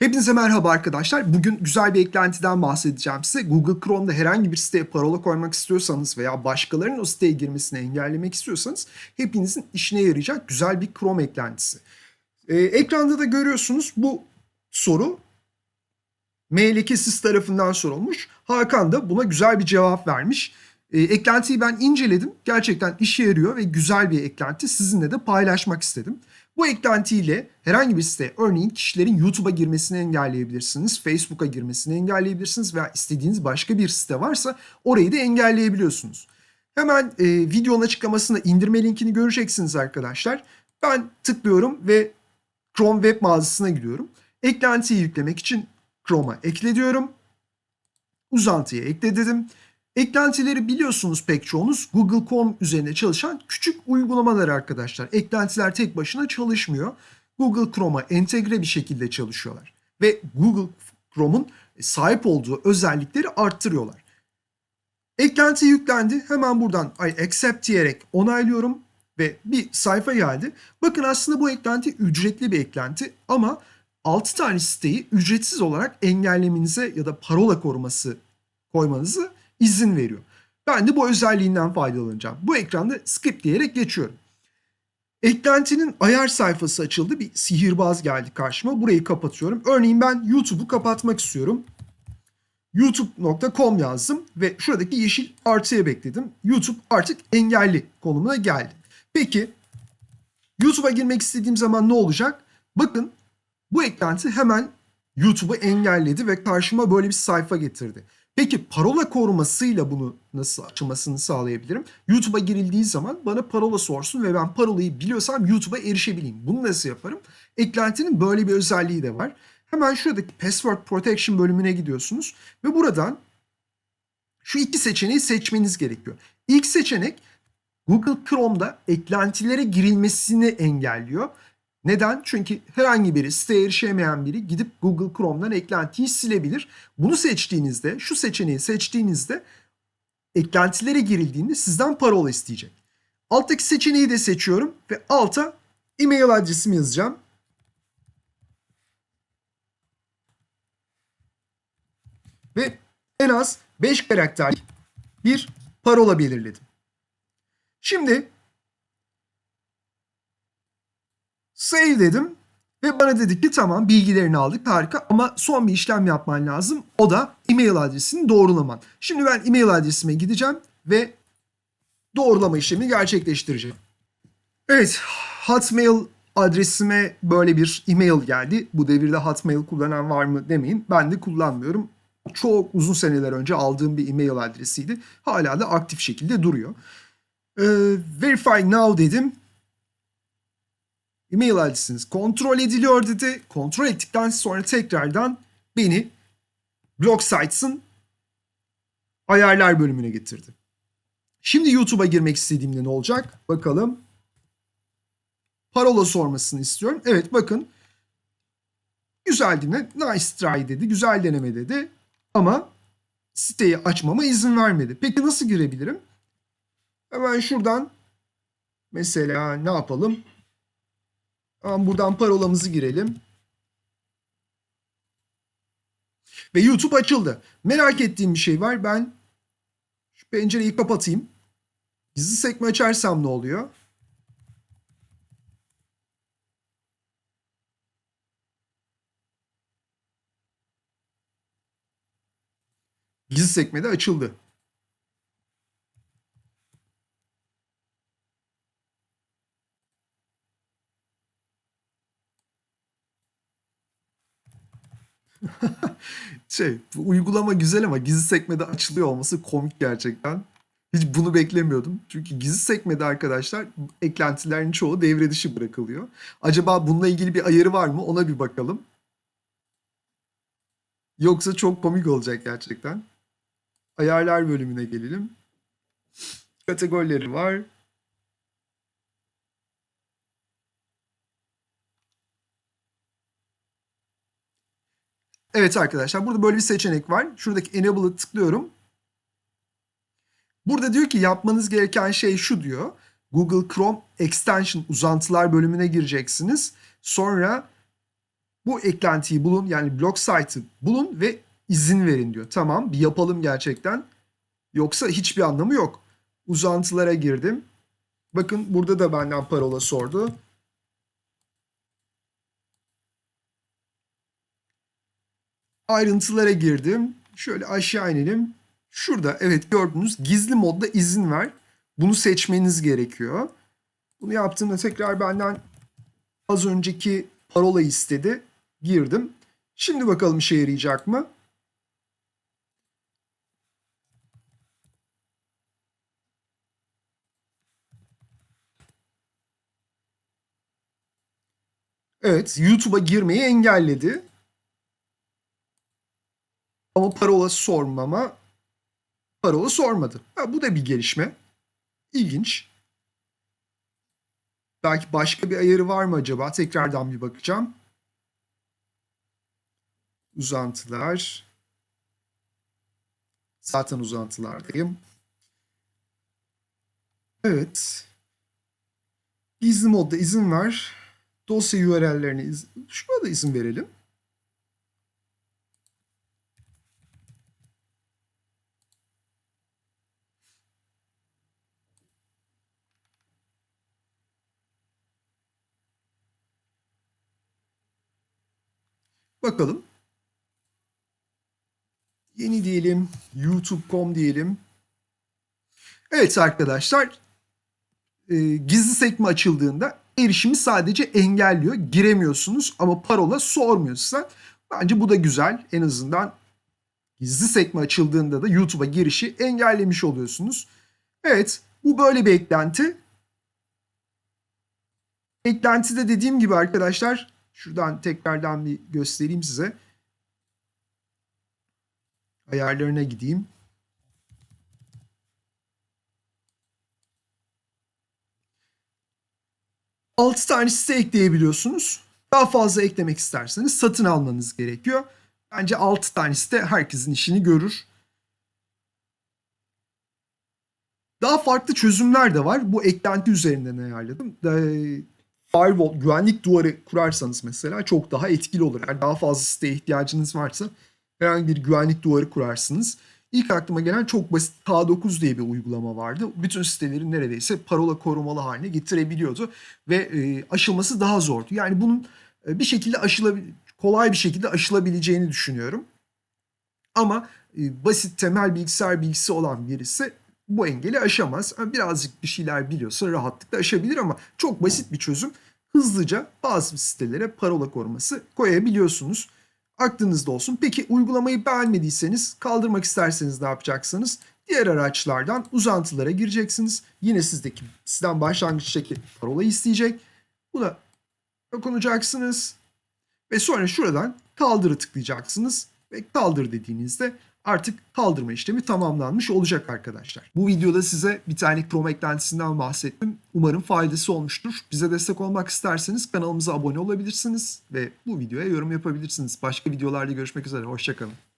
Hepinize merhaba arkadaşlar. Bugün güzel bir eklentiden bahsedeceğim size. Google Chrome'da herhangi bir siteye parola koymak istiyorsanız veya başkalarının o siteye girmesini engellemek istiyorsanız hepinizin işine yarayacak güzel bir Chrome eklentisi. Ee, ekranda da görüyorsunuz bu soru MLK'siz tarafından sorulmuş. Hakan da buna güzel bir cevap vermiş. Ee, eklentiyi ben inceledim. Gerçekten işe yarıyor ve güzel bir eklenti. Sizinle de paylaşmak istedim. Bu eklentiyle herhangi bir site, örneğin kişilerin YouTube'a girmesini engelleyebilirsiniz, Facebook'a girmesini engelleyebilirsiniz veya istediğiniz başka bir site varsa orayı da engelleyebiliyorsunuz. Hemen e, videonun açıklamasında indirme linkini göreceksiniz arkadaşlar. Ben tıklıyorum ve Chrome web mağazasına gidiyorum. Eklentiyi yüklemek için Chrome'a ekle diyorum. Uzantıya ekle dedim. Eklentileri biliyorsunuz pek çoğunuz Google Chrome üzerinde çalışan küçük uygulamalar arkadaşlar. Eklentiler tek başına çalışmıyor. Google Chrome'a entegre bir şekilde çalışıyorlar. Ve Google Chrome'un sahip olduğu özellikleri arttırıyorlar. Eklenti yüklendi. Hemen buradan I accept diyerek onaylıyorum ve bir sayfa geldi. Bakın aslında bu eklenti ücretli bir eklenti ama 6 tane siteyi ücretsiz olarak engellemenize ya da parola koruması koymanızı izin veriyor. Ben de bu özelliğinden faydalanacağım. Bu ekranda skip diyerek geçiyorum. Eklentinin ayar sayfası açıldı. Bir sihirbaz geldi karşıma. Burayı kapatıyorum. Örneğin ben YouTube'u kapatmak istiyorum. youtube.com yazdım ve şuradaki yeşil artıya bekledim. YouTube artık engelli konumuna geldi. Peki YouTube'a girmek istediğim zaman ne olacak? Bakın bu eklenti hemen YouTube'u engelledi ve karşıma böyle bir sayfa getirdi. Peki parola korumasıyla bunu nasıl açılmasını sağlayabilirim? YouTube'a girildiği zaman bana parola sorsun ve ben parolayı biliyorsam YouTube'a erişebileyim. Bunu nasıl yaparım? Eklentinin böyle bir özelliği de var. Hemen şuradaki Password Protection bölümüne gidiyorsunuz ve buradan şu iki seçeneği seçmeniz gerekiyor. İlk seçenek Google Chrome'da eklentilere girilmesini engelliyor. Neden? Çünkü herhangi biri siteye erişemeyen biri gidip Google Chrome'dan eklentiyi silebilir. Bunu seçtiğinizde, şu seçeneği seçtiğinizde eklentilere girildiğinde sizden parola isteyecek. Alttaki seçeneği de seçiyorum ve alta e-mail adresimi yazacağım. Ve en az 5 karakterlik bir parola belirledim. Şimdi Save dedim ve bana dedi ki tamam bilgilerini aldık harika ama son bir işlem yapman lazım. O da e-mail adresini doğrulaman. Şimdi ben e-mail adresime gideceğim ve doğrulama işlemini gerçekleştireceğim. Evet Hotmail adresime böyle bir e-mail geldi. Bu devirde Hotmail kullanan var mı demeyin. Ben de kullanmıyorum. Çok uzun seneler önce aldığım bir e-mail adresiydi. Hala da aktif şekilde duruyor. Ee, verify now dedim e-mail adresiniz kontrol ediliyor dedi. Kontrol ettikten sonra tekrardan beni blog sites'ın ayarlar bölümüne getirdi. Şimdi YouTube'a girmek istediğimde ne olacak? Bakalım. Parola sormasını istiyorum. Evet bakın. Güzel dinle. Nice try dedi. Güzel deneme dedi. Ama siteyi açmama izin vermedi. Peki nasıl girebilirim? Hemen şuradan mesela ne yapalım? Tamam buradan parolamızı girelim. Ve YouTube açıldı. Merak ettiğim bir şey var. Ben şu pencereyi kapatayım. Gizli sekme açarsam ne oluyor? Gizli sekme de açıldı. şey uygulama güzel ama gizli sekmede açılıyor olması komik gerçekten. Hiç bunu beklemiyordum. Çünkü gizli sekmede arkadaşlar eklentilerin çoğu devre dışı bırakılıyor. Acaba bununla ilgili bir ayarı var mı? Ona bir bakalım. Yoksa çok komik olacak gerçekten. Ayarlar bölümüne gelelim. Kategorileri var. Evet arkadaşlar burada böyle bir seçenek var. Şuradaki Enable'ı tıklıyorum. Burada diyor ki yapmanız gereken şey şu diyor. Google Chrome Extension uzantılar bölümüne gireceksiniz. Sonra Bu eklentiyi bulun yani blok site'ı bulun ve izin verin diyor. Tamam bir yapalım gerçekten. Yoksa hiçbir anlamı yok. Uzantılara girdim. Bakın burada da benden parola sordu. Ayrıntılara girdim. Şöyle aşağı inelim. Şurada evet gördünüz gizli modda izin ver. Bunu seçmeniz gerekiyor. Bunu yaptığımda tekrar benden az önceki parola istedi. Girdim. Şimdi bakalım işe yarayacak mı? Evet, YouTube'a girmeyi engelledi. Ama parola sormama parola sormadı. Ha, bu da bir gelişme. İlginç. Belki başka bir ayarı var mı acaba? Tekrardan bir bakacağım. Uzantılar. Zaten uzantılardayım. Evet. Gizli modda izin ver. Dosya URL'lerine iz şuna da izin verelim. Bakalım. Yeni diyelim. YouTube.com diyelim. Evet arkadaşlar. E, gizli sekme açıldığında erişimi sadece engelliyor. Giremiyorsunuz ama parola sormuyor. Bence bu da güzel. En azından gizli sekme açıldığında da YouTube'a girişi engellemiş oluyorsunuz. Evet bu böyle bir eklenti. Eklentide dediğim gibi arkadaşlar şuradan tekrardan bir göstereyim size. Ayarlarına gideyim. Altı tane site ekleyebiliyorsunuz. Daha fazla eklemek isterseniz satın almanız gerekiyor. Bence 6 tane site herkesin işini görür. Daha farklı çözümler de var. Bu eklenti üzerinden ayarladım. Firewall, güvenlik duvarı kurarsanız mesela çok daha etkili olur. Yani daha fazla siteye ihtiyacınız varsa herhangi bir güvenlik duvarı kurarsınız. İlk aklıma gelen çok basit K9 diye bir uygulama vardı. Bütün siteleri neredeyse parola korumalı haline getirebiliyordu ve e, aşılması daha zordu. Yani bunun e, bir şekilde aşılabil kolay bir şekilde aşılabileceğini düşünüyorum. Ama e, basit temel bilgisayar bilgisi olan birisi bu engeli aşamaz. Birazcık bir şeyler biliyorsa rahatlıkla aşabilir ama çok basit bir çözüm. Hızlıca bazı sitelere parola koruması koyabiliyorsunuz. Aklınızda olsun. Peki uygulamayı beğenmediyseniz kaldırmak isterseniz ne yapacaksınız? Diğer araçlardan uzantılara gireceksiniz. Yine sizdeki sizden başlangıçtaki parola isteyecek. Buna dokunacaksınız. Ve sonra şuradan kaldırı tıklayacaksınız. Ve kaldır dediğinizde artık kaldırma işlemi tamamlanmış olacak arkadaşlar. Bu videoda size bir tane Chrome eklentisinden bahsettim. Umarım faydası olmuştur. Bize destek olmak isterseniz kanalımıza abone olabilirsiniz ve bu videoya yorum yapabilirsiniz. Başka videolarda görüşmek üzere. Hoşçakalın.